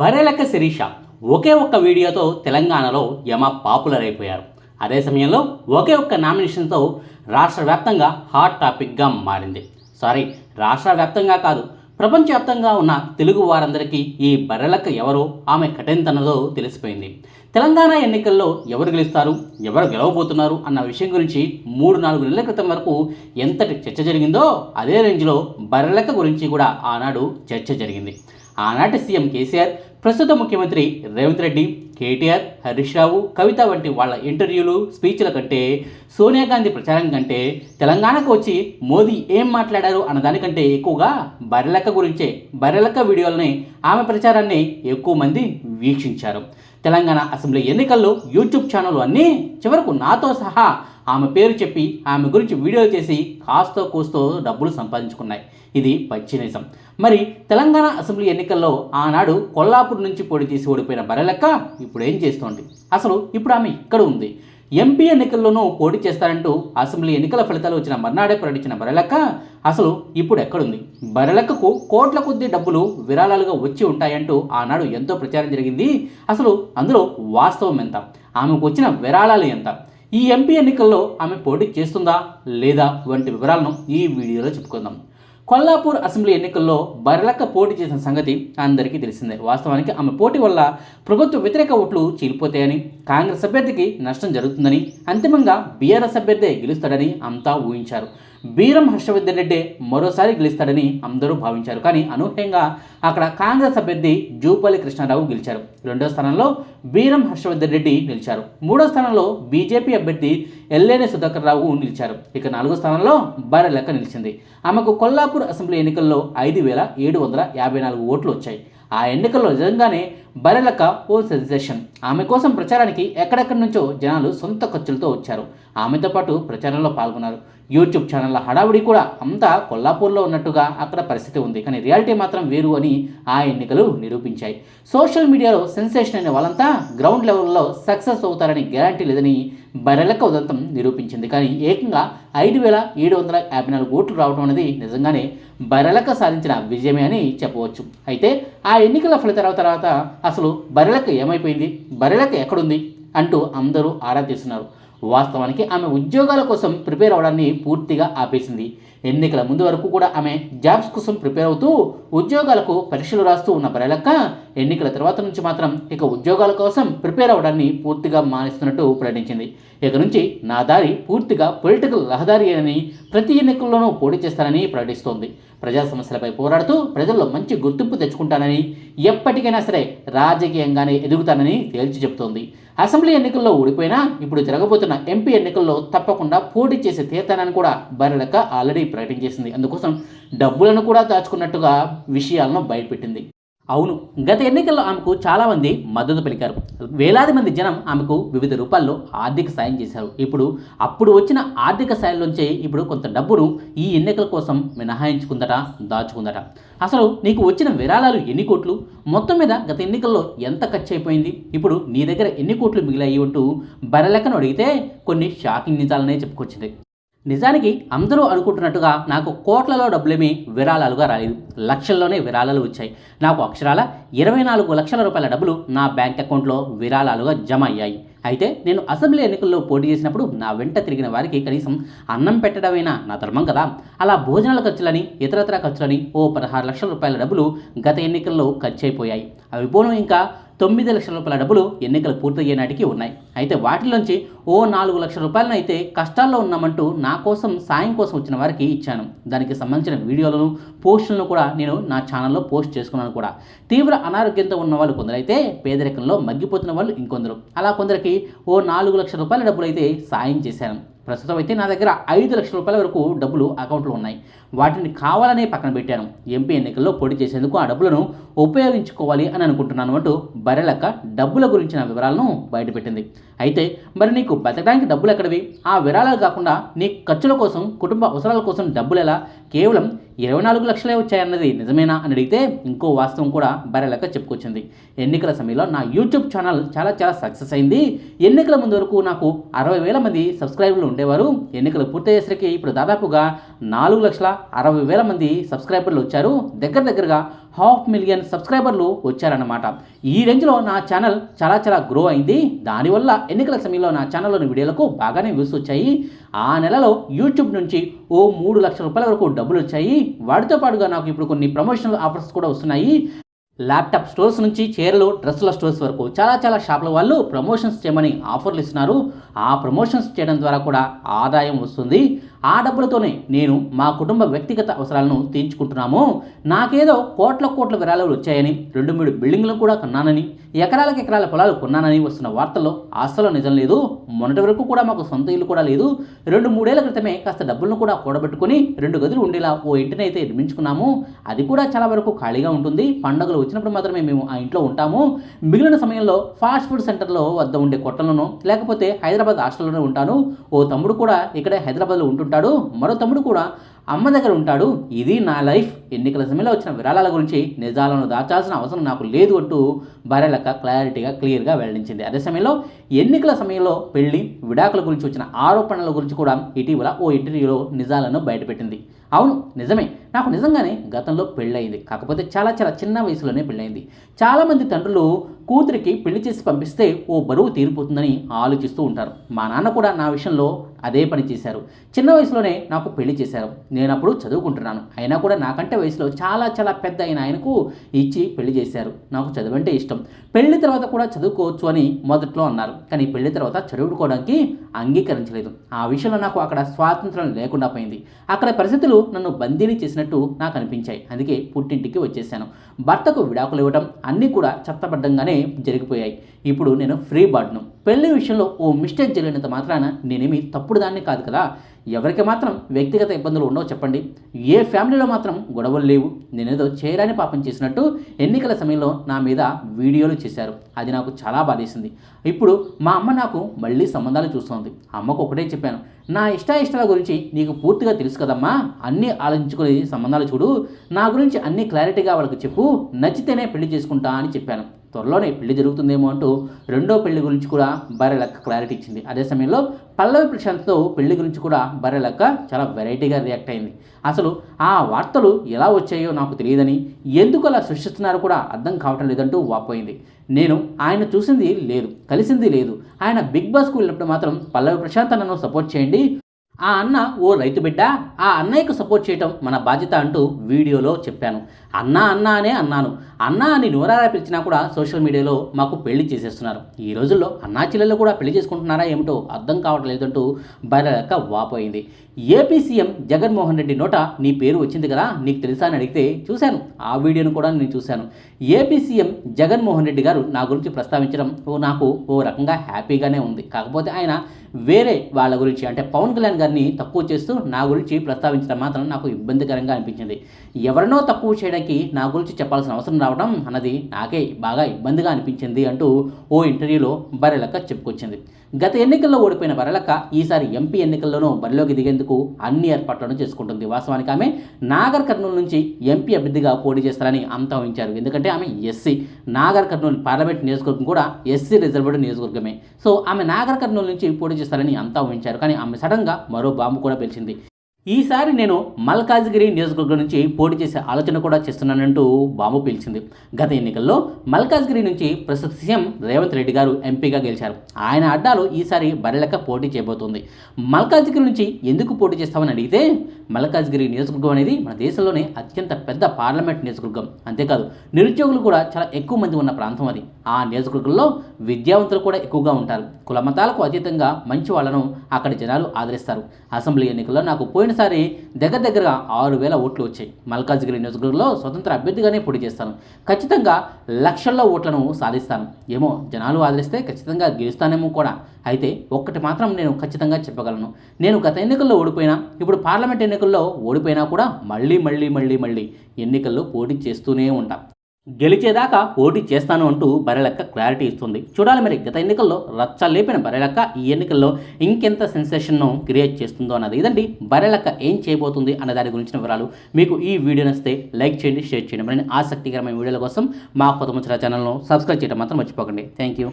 బరేలక్క శిరీష ఒకే ఒక్క వీడియోతో తెలంగాణలో యమ పాపులర్ అయిపోయారు అదే సమయంలో ఒకే ఒక్క నామినేషన్తో రాష్ట్ర వ్యాప్తంగా హాట్ టాపిక్గా మారింది. సారీ రాష్ట్ర వ్యాప్తంగా కాదు ప్రపంచవ్యాప్తంగా ఉన్న తెలుగు వారందరికీ ఈ బర్రెలక్క ఎవరో ఆమె కఠినతనదో తెలిసిపోయింది. తెలంగాణ ఎన్నికల్లో ఎవరు గెలుస్తారు ఎవరు గెలవబోతున్నారు అన్న విషయం గురించి మూడు నాలుగు నెలల క్రితం వరకు ఎంతటి చర్చ జరిగిందో అదే రేంజ్లో బర్రెలక్క గురించి కూడా ఆనాడు చర్చ జరిగింది. ఆనాటి సీఎం కేసీఆర్ ప్రస్తుత ముఖ్యమంత్రి రేవంత్ రెడ్డి కేటీఆర్ హరీష్ రావు కవిత వంటి వాళ్ళ ఇంటర్వ్యూలు స్పీచ్ల కంటే సోనియా గాంధీ ప్రచారం కంటే తెలంగాణకు వచ్చి మోదీ ఏం మాట్లాడారు అన్నదానికంటే ఎక్కువగా బర్రెలక్క గురించే బర్రెలక్క వీడియోలని ఆమె ప్రచారాన్ని ఎక్కువ మంది వీక్షించారు. తెలంగాణ అసెంబ్లీ ఎన్నికల్లో యూట్యూబ్ ఛానల్ అన్నీ చివరకు నాతో సహా ఆమె పేరు చెప్పి ఆమె గురించి వీడియో చేసి కాస్తో కూస్తో డబ్బులు సంపాదించుకున్నాయి. ఇది పచ్చి నిజం. మరి తెలంగాణ అసెంబ్లీ ఎన్నికల్లో ఆనాడు కొల్లాపూర్ నుంచి పోటీ తీసి ఓడిపోయిన బరలెక్క ఇప్పుడు ఏం చేస్తోంది? అసలు ఇప్పుడు ఆమె ఇక్కడ ఉంది? ఎంపీ ఎన్నికల్లోనూ పోటీ చేస్తారంటూ అసెంబ్లీ ఎన్నికల ఫలితాలు వచ్చిన మర్నాడే ప్రకటించిన బరలక్క అసలు ఇప్పుడు ఎక్కడుంది? బరలక్కకు కోట్ల కొద్ది డబ్బులు విరాళాలుగా వచ్చి ఉంటాయంటూ ఆనాడు ఎంతో ప్రచారం జరిగింది. అసలు అందులో వాస్తవం ఎంత? ఆమెకు వచ్చిన విరాళాలు ఎంత? ఈ ఎంపీ ఎన్నికల్లో ఆమె పోటీ చేస్తుందా లేదా? వంటి వివరాలను ఈ వీడియోలో చెప్పుకుందాం. కొల్లాపూర్ అసెంబ్లీ ఎన్నికల్లో బర్లక్క పోటీ చేసిన సంగతి అందరికీ తెలిసిందే. వాస్తవానికి ఆమె పోటీ వల్ల ప్రభుత్వ వ్యతిరేక ఓట్లు చీలిపోతాయని కాంగ్రెస్ అభ్యర్థికి నష్టం జరుగుతుందని అంతిమంగా బీఆర్ఎస్ అభ్యర్థే గెలుస్తాడని అంతా ఊహించారు. బీరం హర్షవర్ధన్ రెడ్డి మరోసారి గెలుస్తాడని అందరూ భావించారు. కానీ అనూహ్యంగా అక్కడ కాంగ్రెస్ అభ్యర్థి జూపల్లి కృష్ణారావు గెలిచారు. రెండో స్థానంలో బీరం హర్షవర్ధన్ రెడ్డి నిలిచారు. మూడో స్థానంలో బీజేపీ అభ్యర్థి ఎల్లేని సుధాకర్ రావు నిలిచారు. ఇక నాలుగో స్థానంలో బరెలెక్క నిలిచింది. ఆమెకు కొల్లాపూర్ అసెంబ్లీ ఎన్నికల్లో ఐదు వేల ఏడు వందల యాభై నాలుగు ఓట్లు వచ్చాయి. ఆ ఎన్నికల్లో నిజంగానే బరెలక ఓ సెన్సేషన్. ఆమె కోసం ప్రచారానికి ఎక్కడెక్కడి నుంచో జనాలు సొంత ఖర్చులతో వచ్చారు. ఆమెతో పాటు ప్రచారంలో పాల్గొన్నారు. యూట్యూబ్ ఛానళ్ళ హడావుడి కూడా అంతా కొల్లాపూర్లో ఉన్నట్టుగా అక్కడ పరిస్థితి ఉంది. కానీ రియాలిటీ మాత్రం వేరు అని ఆ ఎన్నికలు నిరూపించాయి. సోషల్ మీడియాలో సెన్సేషన్ అయిన వాళ్ళంతా గ్రౌండ్ లెవెల్లో సక్సెస్ అవుతారని గ్యారంటీ లేదని బరెలక ఉదంతం నిరూపించింది. కానీ ఏకంగా ఐదు వేల ఏడు వందల యాభై నాలుగు ఓట్లు రావడం అనేది నిజంగానే బరెలక సాధించిన విజయమే అని చెప్పవచ్చు. అయితే ఆ ఎన్నికల ఫలితాల తర్వాత అసలు బరెలక ఏమైపోయింది? బరెలక ఎక్కడుంది? అంటూ అందరూ ఆరా తీస్తున్నారు. వాస్తవానికి ఆమె ఉద్యోగాల కోసం ప్రిపేర్ అవడాన్ని పూర్తిగా ఆపేసింది. ఎన్నికల ముందు వరకు కూడా ఆమె జాబ్స్ కోసం ప్రిపేర్ అవుతూ ఉద్యోగాలకు పరీక్షలు రాస్తూ ఉన్న బరెలక్క ఎన్నికల తర్వాత నుంచి మాత్రం ఇక ఉద్యోగాల కోసం ప్రిపేర్ అవడాన్ని పూర్తిగా మానేస్తున్నట్టు ప్రకటించింది. ఇక నుంచి నా దారి పూర్తిగా పొలిటికల్ రహదారి అని ప్రతి ఎన్నికల్లోనూ పోటీ చేస్తానని ప్రకటిస్తోంది. ప్రజా సమస్యలపై పోరాడుతూ ప్రజల్లో మంచి గుర్తింపు తెచ్చుకుంటానని ఎప్పటికైనా సరే రాజకీయంగానే ఎదుగుతానని తేల్చి చెబుతోంది. అసెంబ్లీ ఎన్నికల్లో ఓడిపోయినా ఇప్పుడు జరగబోతున్న ఎంపీ ఎన్నికల్లో తప్పకుండా పోటీ చేసి తీర్తానని కూడా బరెలక్క ఆల్రెడీ ప్రకటించేసింది. అందుకోసం డబ్బులను కూడా దాచుకున్నట్టుగా విషయాలను బయటపెట్టింది. అవును గత ఎన్నికల్లో ఆమెకు చాలామంది మద్దతు పలికారు. వేలాది మంది జనం ఆమెకు వివిధ రూపాల్లో ఆర్థిక సాయం చేశారు. ఇప్పుడు అప్పుడు వచ్చిన ఆర్థిక సాయంలోంచే ఇప్పుడు కొంత డబ్బును ఈ ఎన్నికల కోసం మినహాయించుకుందట దాచుకుందట. అసలు నీకు వచ్చిన విరాళాలు ఎన్ని కోట్లు? మొత్తం మీద గత ఎన్నికల్లో ఎంత ఖర్చు అయిపోయింది ఇప్పుడు నీ దగ్గర ఎన్ని కోట్లు మిగిలాయి అంటూ బరలెక్కను అడిగితే కొన్ని షాకింగ్ నిజాలనే చెప్పుకొచ్చింది. నిజానికి అందరూ అనుకుంటున్నట్టుగా నాకు కోట్లలో డబ్బులేమీ విరాళాలుగా రాలేదు. లక్షల్లోనే విరాళాలు వచ్చాయి. నాకు అక్షరాల ఇరవై నాలుగు లక్షల రూపాయల డబ్బులు నా బ్యాంక్ అకౌంట్లో విరాళాలుగా జమ అయ్యాయి. అయితే నేను అసెంబ్లీ ఎన్నికల్లో పోటీ చేసినప్పుడు నా వెంట తిరిగిన వారికి కనీసం అన్నం పెట్టడమైనా నా ధర్మం కదా? అలా భోజనాల ఖర్చులని ఇతరత్ర ఖర్చులని ఓ పదహారు లక్షల రూపాయల డబ్బులు గత ఎన్నికల్లో ఖర్చు అయిపోయాయి. అవి పోను ఇంకా తొమ్మిది లక్షల రూపాయల డబ్బులు ఎన్నికలు పూర్తయ్యే నాటికి ఉన్నాయి. అయితే వాటిలోంచి ఓ నాలుగు లక్షల రూపాయలను అయితే కష్టాల్లో ఉన్నామంటూ నా కోసం సాయం కోసం వచ్చిన వారికి ఇచ్చాను. దానికి సంబంధించిన వీడియోలను పోస్టులను కూడా నేను నా ఛానల్లో పోస్ట్ చేసుకున్నాను కూడా. తీవ్ర అనారోగ్యంతో ఉన్న వాళ్ళు కొందరైతే పేదరికంలో మగ్గిపోతున్న వాళ్ళు ఇంకొందరు. అలా కొందరికి ఓ నాలుగు లక్షల రూపాయల డబ్బులు అయితే సాయం చేశాను. ప్రస్తుతం అయితే నా దగ్గర ఐదు లక్షల రూపాయల వరకు డబ్బులు అకౌంట్లో ఉన్నాయి. వాటిని కావాలనే పక్కన పెట్టాను. ఎంపీ ఎన్నికల్లో పోటీ చేసేందుకు ఆ డబ్బులను ఉపయోగించుకోవాలి అని అనుకుంటున్నాను అంటూ బరెలక్క డబ్బుల గురించిన వివరాలను బయటపెట్టింది. అయితే మరి నీకు బతకడానికి డబ్బులు ఎక్కడవి? ఆ విరాళాలు కాకుండా నీ ఖర్చుల కోసం కుటుంబ అవసరాల కోసం డబ్బులు ఎలా? కేవలం ఇరవై నాలుగు లక్షలే వచ్చాయన్నది నిజమేనా అని అడిగితే ఇంకో వాస్తవం కూడా బరెలక్క చెప్పుకొచ్చింది. ఎన్నికల సమయంలో నా యూట్యూబ్ ఛానల్ చాలా చాలా సక్సెస్ అయింది. ఎన్నికల ముందు వరకు నాకు అరవై వేల మంది సబ్స్క్రైబర్లు ఉండేవారు. ఎన్నికలు పూర్తయ్యేసరికి ఇప్పుడు దాదాపుగా నాలుగు లక్షల అరవై వేల మంది సబ్స్క్రైబర్లు వచ్చారు. దగ్గర దగ్గరగా హాఫ్ మిలియన్ సబ్స్క్రైబర్లు వచ్చారన్నమాట. ఈ రేంజ్లో నా ఛానల్ చాలా చాలా గ్రో అయింది. దానివల్ల ఎన్నికల సమయంలో నా ఛానల్లోని వీడియోలకు బాగానే వ్యూస్ వచ్చాయి. ఆ నెలలో యూట్యూబ్ నుంచి ఓ మూడు లక్షల రూపాయల వరకు డబ్బులు వచ్చాయి. వాటితో పాటుగా నాకు ఇప్పుడు కొన్ని ప్రమోషనల్ ఆఫర్స్ కూడా వస్తున్నాయి. ల్యాప్టాప్ స్టోర్స్ నుంచి చీరలు డ్రెస్సుల స్టోర్స్ వరకు చాలా చాలా షాపుల వాళ్ళు ప్రమోషన్స్ చేయమని ఆఫర్లు ఇస్తున్నారు. ఆ ప్రమోషన్స్ చేయడం ద్వారా కూడా ఆదాయం వస్తుంది. ఆ డబ్బులతోనే నేను మా కుటుంబ వ్యక్తిగత అవసరాలను తీర్చుకుంటున్నాము. నాకేదో కోట్ల కోట్ల విరాళాలు వచ్చాయని రెండు మూడు బిల్డింగ్లు కూడా కొన్నానని ఎకరాలకు ఎకరాల పొలాలు కొన్నానని వస్తున్న వార్తల్లో అస్సలు నిజం లేదు. మొన్నటి వరకు కూడా మాకు సొంత ఇల్లు కూడా లేదు. రెండు మూడేళ్ళ క్రితమే కాస్త డబ్బులను కూడా కూడబెట్టుకుని రెండు గదులు ఉండేలా ఓ ఇంటిని అయితే నిర్మించుకున్నాము. అది కూడా చాలా వరకు ఖాళీగా ఉంటుంది. పండుగలు వచ్చినప్పుడు మాత్రమే మేము ఆ ఇంట్లో ఉంటాము. మిగిలిన సమయంలో ఫాస్ట్ ఫుడ్ సెంటర్లో వద్ద ఉండే కొట్టలను లేకపోతే హైదరాబాద్ హాస్టల్లోనే ఉంటాను. ఓ తమ్ముడు కూడా ఇక్కడే హైదరాబాద్లో ఉంటాడు మరో తమ్ముడు కూడా అమ్మ దగ్గర ఉంటాడు. ఇది నా లైఫ్. ఎన్నికల సమయంలో వచ్చిన విరాళాల గురించి నిజాలను దాచాల్సిన అవసరం నాకు లేదు అంటూ భార్యలక్క క్లారిటీగా క్లియర్గా వెల్లడించింది. అదే సమయంలో ఎన్నికల సమయంలో పెళ్ళి విడాకుల గురించి వచ్చిన ఆరోపణల గురించి కూడా ఇటీవల ఓ ఇంటర్వ్యూలో నిజాలను బయటపెట్టింది. అవును నిజమే. నాకు నిజంగానే గతంలో పెళ్ళయింది. కాకపోతే చాలా చాలా చిన్న వయసులోనే పెళ్ళయింది. చాలామంది తండ్రులు కూతురికి పెళ్ళి చేసి పంపిస్తే ఓ బరువు తీరిపోతుందని ఆలోచిస్తూ ఉంటారు. మా నాన్న కూడా నా విషయంలో అదే పని చేశారు. చిన్న వయసులోనే నాకు పెళ్ళి చేశారు. నేను అప్పుడు చదువుకుంటున్నాను. అయినా కూడా నాకంటే వయసులో చాలా చాలా పెద్ద అయిన ఆయనకు ఇచ్చి పెళ్ళి చేశారు. నాకు చదువంటే ఇష్టం. పెళ్ళి తర్వాత కూడా చదువుకోవచ్చు అని మొదట్లో అన్నారు. కానీ పెళ్ళి తర్వాత చదువుకోవడానికి అంగీకరించలేదు. ఆ విషయంలో నాకు అక్కడ స్వాతంత్రం లేకుండా పోయింది. అక్కడ పరిస్థితులు నన్ను బందీని చేసిన చేసినట్టు నాకు అనిపించాయి. అందుకే పుట్టింటికి వచ్చేసాను. భర్తకు విడాకులు ఇవ్వడం అన్నీ కూడా చెత్తబడ్డంగానే జరిగిపోయాయి. ఇప్పుడు నేను ఫ్రీ బర్డ్ను. పెళ్ళి విషయంలో ఓ మిస్టేక్ జరిగినంత మాత్రాన నేనేమి తప్పుడు దాన్ని కాదు కదా. ఎవరికి మాత్రం వ్యక్తిగత ఇబ్బందులు ఉండవు చెప్పండి. ఏ ఫ్యామిలీలో మాత్రం గొడవలు లేవు. నేనేదో చేయరాని పాపం చేసినట్టు ఎన్నికల సమయంలో నా మీద వీడియోలు చేశారు. అది నాకు చాలా బాధేసింది. ఇప్పుడు మా అమ్మ నాకు మళ్ళీ సంబంధాలు చూస్తోంది. అమ్మకు ఒకటే చెప్పాను. నా ఇష్టాయిష్టాల గురించి నీకు పూర్తిగా తెలుసు కదమ్మా. అన్నీ ఆలోచించుకునే సంబంధాలు చూడు. నా గురించి అన్ని క్లారిటీగా వాళ్ళకి చెప్పు. నచ్చితేనే పెళ్ళి చేసుకుంటా అని చెప్పాను. త్వరలోనే పెళ్ళి జరుగుతుందేమో అంటూ రెండో పెళ్ళి గురించి కూడా లెక్క క్లారిటీ ఇచ్చింది. అదే సమయంలో పల్లవి ప్రశాంత్తో పెళ్ళి గురించి కూడా లెక్క చాలా వెరైటీగా రియాక్ట్ అయింది. అసలు ఆ వార్తలు ఎలా వచ్చాయో నాకు తెలియదని ఎందుకు అలా సృష్టిస్తున్నారో కూడా అర్థం కావటం లేదంటూ వాపోయింది. నేను ఆయన చూసింది లేదు కలిసింది లేదు. ఆయన బిగ్ బాస్కు వెళ్ళినప్పుడు మాత్రం పల్లవి ప్రశాంత్ నన్ను సపోర్ట్ చేయండి ఆ అన్న ఓ రైతు బిడ్డ ఆ అన్నయ్యకు సపోర్ట్ చేయటం మన బాధ్యత అంటూ వీడియోలో చెప్పాను. అన్నా అన్నా అనే అన్నాను. అన్నా అని నూరారా పిలిచినా కూడా సోషల్ మీడియాలో మాకు పెళ్ళి చేసేస్తున్నారు. ఈ రోజుల్లో అన్నా చెల్లెలు కూడా పెళ్ళి చేసుకుంటున్నారా ఏమిటో అర్థం కావట్లేదంటూ బయలక వాపోయింది. ఏపీ సీఎం జగన్మోహన్ రెడ్డి నోట నీ పేరు వచ్చింది కదా నీకు తెలుసా అని అడిగితే చూశాను. ఆ వీడియోను కూడా నేను చూశాను. ఏపీ సీఎం జగన్మోహన్ రెడ్డి గారు నా గురించి ప్రస్తావించడం ఓ నాకు ఓ రకంగా హ్యాపీగానే ఉంది. కాకపోతే ఆయన వేరే వాళ్ళ గురించి అంటే పవన్ కళ్యాణ్ గారిని తక్కువ చేస్తూ నా గురించి ప్రస్తావించడం మాత్రం నాకు ఇబ్బందికరంగా అనిపించింది. ఎవరినో తక్కువ చేయడానికి నా గురించి చెప్పాల్సిన అవసరం రావడం అన్నది నాకే బాగా ఇబ్బందిగా అనిపించింది అంటూ ఓ ఇంటర్వ్యూలో బరెలక్క చెప్పుకొచ్చింది. గత ఎన్నికల్లో ఓడిపోయిన బరెలక్క ఈసారి ఎంపీ ఎన్నికల్లోనూ బరిలోకి దిగేందుకు అన్ని ఏర్పాట్లను చేసుకుంటుంది. వాస్తవానికి ఆమె నాగర్ కర్నూలు నుంచి ఎంపీ అభ్యర్థిగా పోటీ చేస్తారని అంతా ఊహించారు. ఎందుకంటే ఆమె ఎస్సీ. నాగర్ కర్నూలు పార్లమెంట్ నియోజకవర్గం కూడా ఎస్సీ రిజర్వ్డ్ నియోజకవర్గమే. సో ఆమె నాగర్ కర్నూలు నుంచి పోటీ చేస్తారని అంతా ఊహించారు. కానీ ఆమె సడన్గా మరో బాంబు కూడా పిలిచింది. ఈసారి నేను మల్కాజ్గిరి నియోజకవర్గం నుంచి పోటీ చేసే ఆలోచన కూడా చేస్తున్నానంటూ బాంబు పీల్చింది. గత ఎన్నికల్లో మల్కాజ్గిరి నుంచి ప్రస్తుత సీఎం రేవంత్ రెడ్డి గారు ఎంపీగా గెలిచారు. ఆయన అడ్డాలు ఈసారి బరిలెక్క పోటీ చేయబోతుంది. మల్కాజ్గిరి నుంచి ఎందుకు పోటీ చేస్తామని అడిగితే మల్కాజ్గిరి నియోజకవర్గం అనేది మన దేశంలోనే అత్యంత పెద్ద పార్లమెంట్ నియోజకవర్గం. అంతేకాదు నిరుద్యోగులు కూడా చాలా ఎక్కువ మంది ఉన్న ప్రాంతం అది. ఆ నియోజకవర్గంలో విద్యావంతులు కూడా ఎక్కువగా ఉంటారు. కులమతాలకు అతీతంగా మంచి వాళ్ళను అక్కడి జనాలు ఆదరిస్తారు. అసెంబ్లీ ఎన్నికల్లో నాకు పోయిన పోయినసారి దగ్గర దగ్గర ఆరు వేల ఓట్లు వచ్చాయి. మల్కాజ్గిరి నియోజకవర్గంలో స్వతంత్ర అభ్యర్థిగానే పోటీ చేస్తాను. ఖచ్చితంగా లక్షల్లో ఓట్లను సాధిస్తాను. ఏమో జనాలు ఆదరిస్తే ఖచ్చితంగా గెలుస్తానేమో కూడా. అయితే ఒక్కటి మాత్రం నేను ఖచ్చితంగా చెప్పగలను. నేను గత ఎన్నికల్లో ఓడిపోయినా ఇప్పుడు పార్లమెంట్ ఎన్నికల్లో ఓడిపోయినా కూడా మళ్ళీ మళ్ళీ మళ్ళీ మళ్ళీ ఎన్నికల్లో పోటీ చేస్తూనే ఉంటాను గెలిచేదాకా పోటీ చేస్తాను అంటూ బరెలక్క క్లారిటీ ఇస్తుంది. చూడాలి మరి గత ఎన్నికల్లో రచ్చ లేపిన బరెలక్క ఈ ఎన్నికల్లో ఇంకెంత సెన్సేషన్ను క్రియేట్ చేస్తుందో అన్నది. ఇదండి బరెలక్క ఏం చేయబోతుంది అన్న దాని గురించిన వివరాలు. మీకు ఈ వీడియో నస్తే లైక్ చేయండి షేర్ చేయండి. మరి ఆసక్తికరమైన వీడియోల కోసం మా కొత్త ముచ్చట ఛానల్ను సబ్స్క్రైబ్ చేయడం మాత్రం మర్చిపోకండి. Thank you.